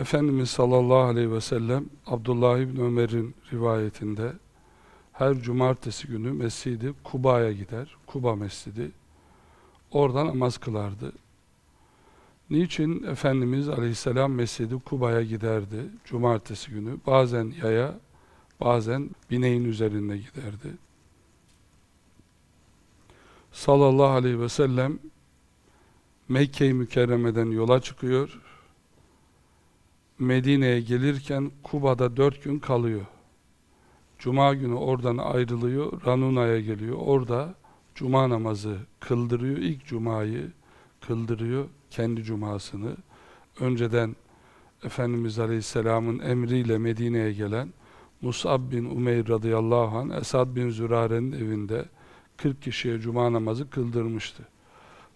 Efendimiz sallallahu aleyhi ve sellem Abdullah İbni Ömer'in rivayetinde her cumartesi günü Mescid-i Kuba'ya gider. Kuba Mescidi. Orada namaz kılardı. Niçin Efendimiz aleyhisselam Mescid-i Kuba'ya giderdi cumartesi günü? Bazen yaya, bazen bineğin üzerinde giderdi. Sallallahu aleyhi ve sellem Mekke-i Mükerreme'den yola çıkıyor. Medine'ye gelirken Kuba'da dört gün kalıyor. Cuma günü oradan ayrılıyor, Ranuna'ya geliyor. Orada cuma namazı kıldırıyor. İlk cumayı kıldırıyor, kendi cumasını. Önceden Efendimiz Aleyhisselam'ın emriyle Medine'ye gelen Mus'ab bin Umeyr radıyallahu anh Esad bin Zürare'nin evinde 40 kişiye cuma namazı kıldırmıştı.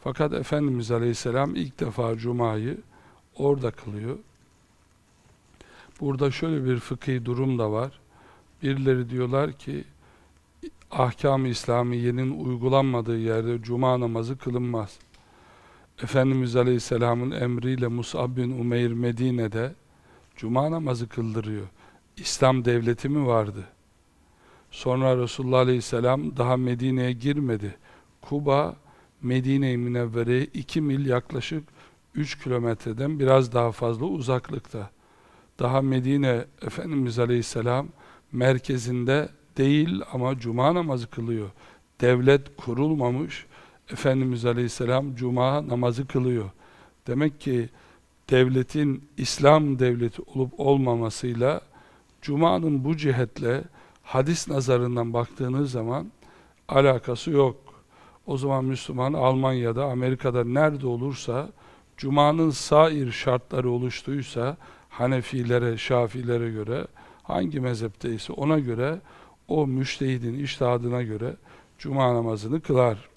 Fakat Efendimiz Aleyhisselam ilk defa cumayı orada kılıyor. Burada şöyle bir fıkhi durum da var. Birileri diyorlar ki ahkam-ı İslamiye'nin uygulanmadığı yerde cuma namazı kılınmaz. Efendimiz Aleyhisselam'ın emriyle Mus'ab bin Umeyr Medine'de cuma namazı kıldırıyor. İslam devleti mi vardı? Sonra Resulullah Aleyhisselam daha Medine'ye girmedi. Kuba, Medine-i Münevvere'ye 2 mil yaklaşık 3 kilometreden biraz daha fazla uzaklıkta. Daha Medine Efendimiz Aleyhisselam merkezinde değil ama cuma namazı kılıyor. Devlet kurulmamış, Efendimiz Aleyhisselam cuma namazı kılıyor. Demek ki devletin İslam devleti olup olmamasıyla cumanın bu cihetle hadis nazarından baktığınız zaman alakası yok. O zaman Müslüman Almanya'da, Amerika'da nerede olursa Cuma'nın sair şartları oluştuysa Hanefilere, Şafilere göre hangi mezhepteyse ona göre o müştehidin iştihadına göre Cuma namazını kılar.